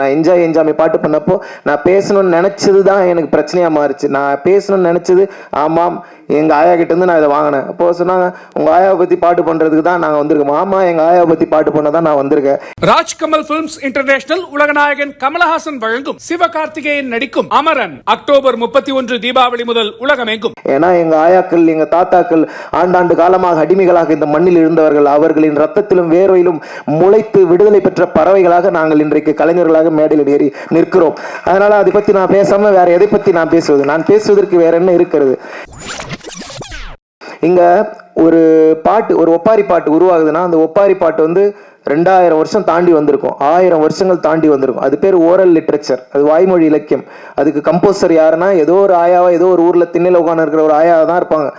நான் என்ஜாய் என்ஜாமி பாட்டு பண்ணப்போ நான் பேசணும்னு நினைச்சது தான் எனக்கு பிரச்சனையா மாறுச்சு. நான் பேசணும்னு நினைச்சது ஆமாம் எங்க ஆயா கிட்ட இருந்து நான் இதை வாங்கினேன். அப்போ சொன்னாங்க உங்க ஆயாவை பத்தி பாட்டு பண்றதுக்கு தான் நாங்க வந்திருக்கோம். ஆமா எங்க ஆயாவை பத்தி பாட்டு பண்ண தான் நான் வந்திருக்கேன். ராஜ்கமல் பிலிம்ஸ் இன்டர்நேஷனல் உலகநாயகன் கமலஹாசன் வழங்கும் சிவகார்த்திகேயன் நடிக்கும் அமரன் அக்டோபர் முப்பத்தி ஒன்று தீபாவளி முதல் உலகமெங்கும். ஏன்னா எங்க ஆயாக்கள் எங்க தாத்தாக்கள் ஆண்டாண்டு காலமாக அடிமைகளாக இந்த மண்ணில் இருந்தவர்கள் அவர்களின் ரத்தத்திலும் வேர்வையிலும் முளைத்து விடுதலை பெற்ற பறவைகளாக நாங்கள் இன்றைக்கு கலைஞர்களாக மேடையில் ஏறி நிற்கிறோம். அதனால அதை பத்தி நான் பேசாம வேற எதை பத்தி நான் பேசுவது? நான் பேசுவதற்கு வேற என்ன இருக்கிறது? இங்கே ஒரு பாட்டு ஒரு ஒப்பாரி பாட்டு உருவாகுதுன்னா அந்த ஒப்பாரி பாட்டு வந்து ரெண்டாயிரம் வருஷம் தாண்டி வந்திருக்கும். ஆயிரம் வருஷங்கள் தாண்டி வந்திருக்கும். அது பேர் ஓரல் லிட்ரேச்சர். அது வாய்மொழி இலக்கியம். அதுக்கு கம்போசர் யாருன்னா ஏதோ ஒரு ஆயாவா ஏதோ ஒரு ஊர்ல திண்ணையில உட்காந்து இருக்கிற ஒரு ஆயாவா தான் இருப்பாங்க.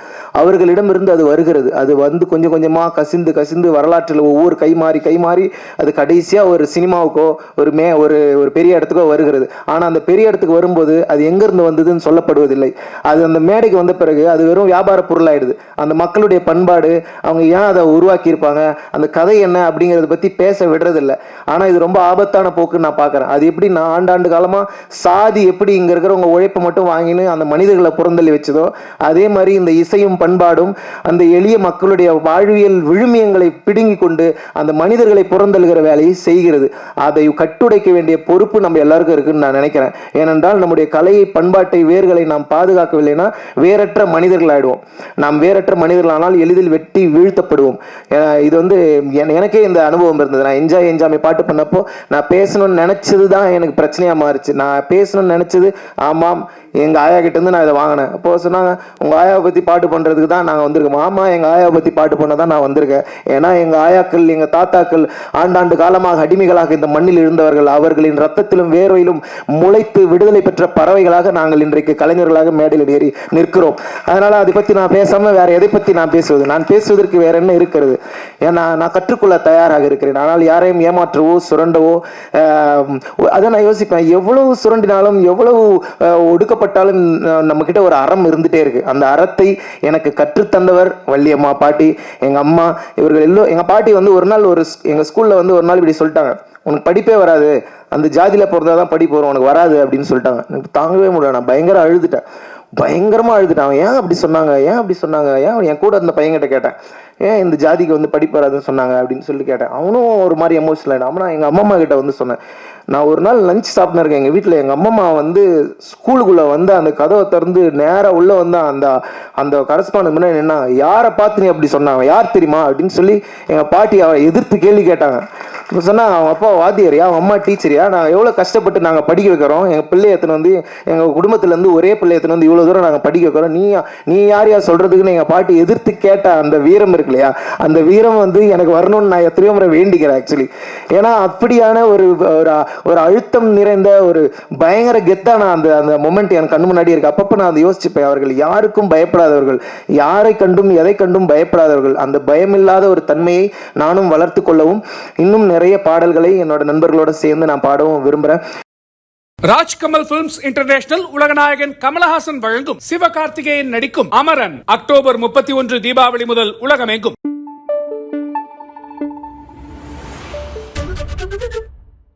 அவர்களிடம் இருந்து அது வருகிறது. அது வந்து கொஞ்சம் கொஞ்சமாக கசிந்து கசிந்து வரலாற்றில் ஒவ்வொரு கை மாறி கை மாறி அது கடைசியாக ஒரு சினிமாவுக்கோ ஒரு மே ஒரு ஒரு பெரிய இடத்துக்கோ வருகிறது. ஆனால் அந்த பெரிய இடத்துக்கு வரும்போது அது எங்கேருந்து வந்ததுன்னு சொல்லப்படுவதில்லை. அது அந்த மேடைக்கு வந்த பிறகு அது வெறும் வியாபார பொருளாயிடுது. அந்த மக்களுடைய பண்பாடு அவங்க ஏன் அதை உருவாக்கியிருப்பாங்க? அந்த கதை என்ன அப்படிங்கிறத பற்றி பேச விடுறதில்ல. ஆனால் இது ரொம்ப ஆபத்தான போக்குன்னு நான் பார்க்குறேன். அது எப்படி நான் ஆண்டாண்டு காலமாக சாதி எப்படி இங்கே இருக்கிறவங்க உழைப்பை மட்டும் வாங்கின்னு அந்த மனிதர்களை புறந்தள்ளி வச்சதோ அதே மாதிரி இந்த இசையும் பண்பாடும் அந்த எளிய மக்களுடைய வாழ்வியல் விழுமியங்களை பிடுங்கி கொண்டு அந்த மனிதர்களை புறந்தழுகிற வேலையை செய்கிறது. அதை கட்டுடைக்க வேண்டிய பொறுப்பு நம்ம எல்லாருக்கும் இருக்குன்னு நான் நினைக்கிறேன். ஏனென்றால் நம்முடைய கலையை பண்பாட்டை வேர்களை நாம் பாதுகாக்கவில்லைன்னா வேறற்ற மனிதர்கள் ஆயிடுவோம் நாம் வேறற்ற மனிதர்களானால் எளிதில் வெட்டி வீழ்த்தப்படுவோம். இது வந்து எனக்கே இந்த அனுபவம் இருந்தது. நான் என்ஜாய் என்ஜாமி பாட்டு பண்ணப்போ நான் பேசணும்னு நினைச்சது தான் எனக்கு பிரச்சனையாக மாறுச்சு. நான் பேசணும்னு நினைச்சது ஆமாம் எங்கள் ஆயா கிட்டேருந்து நான் இதை வாங்கினேன். அப்போது சொன்னாங்க உங்கள் ஆயாவை பற்றி பாட்டு பண்ணுறது பண்றதுக்கு தான் நாங்கள் வந்திருக்கோம். மாமா எங்கள் ஆயாவை பற்றி பாட்டு பண்ண தான் நான் வந்திருக்கேன். ஏன்னா எங்கள் ஆயாக்கள் எங்கள் தாத்தாக்கள் ஆண்டாண்டு காலமாக அடிமைகளாக இந்த மண்ணில் இருந்தவர்கள் அவர்களின் ரத்தத்திலும் வேர்வையிலும் முளைத்து விடுதலை பெற்ற பறவைகளாக நாங்கள் இன்றைக்கு கலைஞர்களாக மேடையில் ஏறி நிற்கிறோம். அதனால் அதை பற்றி நான் பேசாமல் வேறு எதை பற்றி நான் பேசுவது? நான் பேசுவதற்கு வேற என்ன இருக்கிறது? ஏன்னா நான் கற்றுக்கொள்ள தயாராக இருக்கிறேன். ஆனால் யாரையும் ஏமாற்றவோ சுரண்டவோ அதை நான் யோசிப்பேன். எவ்வளவு சுரண்டினாலும் எவ்வளவு ஒடுக்கப்பட்டாலும் நம்மக்கிட்ட ஒரு அறம் இருந்துகிட்டே இருக்குது அந்த அறத்தை எனக்கு எனக்கு கற்றுத்தந்தவர் வள்ளியம்மா பாட்டி. எங்க அம்மா இவர்கள் எல்லோரும் எங்கள் பாட்டி வந்து ஒரு நாள் ஒரு எங்கள் ஸ்கூலில் வந்து ஒரு நாள் இப்படி சொல்லிட்டாங்க. உனக்கு படிப்பே வராது. அந்த ஜாதியில பிறந்தாதான் படிப்பு வரும். உனக்கு வராது அப்படின்னு சொல்லிட்டாங்க. எனக்கு தாங்கவே முடியல. நான் பயங்கர அழுதுட்டேன். பயங்கரமாக அழுதுட்டான். ஏன் அப்படி சொன்னாங்க? ஏன் அப்படி சொன்னாங்க? ஏன் என் கூட அந்த பையன்கிட்ட கேட்டேன். ஏன் இந்த ஜாதிக்கு வந்து படிப்பு வராதுன்னு சொன்னாங்க அப்படின்னு சொல்லி கேட்டேன். அவனும் ஒரு மாதிரி எமோஷனல் ஆகிடும் அவனா எங்கள் அம்மா கிட்ட வந்து சொன்னேன் நான் ஒரு நாள் லஞ்ச் சாப்பிட்னு இருக்கேன். எங்கள் வீட்டில் எங்கள் அம்மா வந்து ஸ்கூலுக்குள்ளே வந்து அந்த கதவை திறந்து நேராக உள்ளே வந்து அந்த அந்த கரஸ்பாண்ட் முன்னாடி என்ன யாரை பார்த்து நீ அப்படி சொன்னாங்க யார் தெரியுமா? அப்படின்னு சொல்லி எங்கள் பாட்டி அவளை எதிர்த்து கேள்வி கேட்டாங்க. இப்போ சொன்னால் அவன் அப்பா வாத்தியாரியா? அவன் அம்மா டீச்சரியா? நான் எவ்வளோ கஷ்டப்பட்டு நாங்கள் படிக்க வைக்கிறோம். எங்கள் பிள்ளை எத்தனை வந்து எங்கள் குடும்பத்துலேருந்து ஒரே பிள்ளை எத்தனை வந்து இவ்வளோ தூரம் நாங்கள் படிக்க வைக்கிறோம். நீ நீ யார் யார் சொல்கிறதுக்குன்னு எங்கள் பாட்டி எதிர்த்து கேட்ட அந்த வீரம் இருக்கு இல்லையா? அந்த வீரம் வந்து எனக்கு வரணும்னு நான் எத்தனையோ முறை வேண்டிக்கிறேன் ஆக்சுவலி ஏன்னா அப்படியான ஒரு ஒரு ஒரு அழுத்தம் நிறைந்த ஒரு பயங்கர கெத்தான அந்த அந்த மொமெண்ட் என் கண்ணு முன்னாடி இருக்கு. அப்பப்போ நான் அதை யோசிச்சுப்பேன். அவர்கள் யாருக்கும் பயப்படாதவர்கள் யாரை கண்டும் எதை கண்டும் பயப்படாதவர்கள். அந்த பயமில்லாத ஒரு தன்மையை நானும் வளர்த்து கொள்ளவும் இன்னும் நிறைய பாடல்களை என்னோட நண்பர்களோட சேர்ந்து நான் பாடவும் விரும்புறேன். ராஜ்கமல் பிலிம்ஸ் இன்டர்நேஷனல் உலகநாயகன் கமலஹாசன் வழங்கும் சிவகார்த்திகேயன் நடிக்கும் அமரன் அக்டோபர் முப்பத்தி ஒன்று தீபாவளி முதல் உலகமெங்கும்.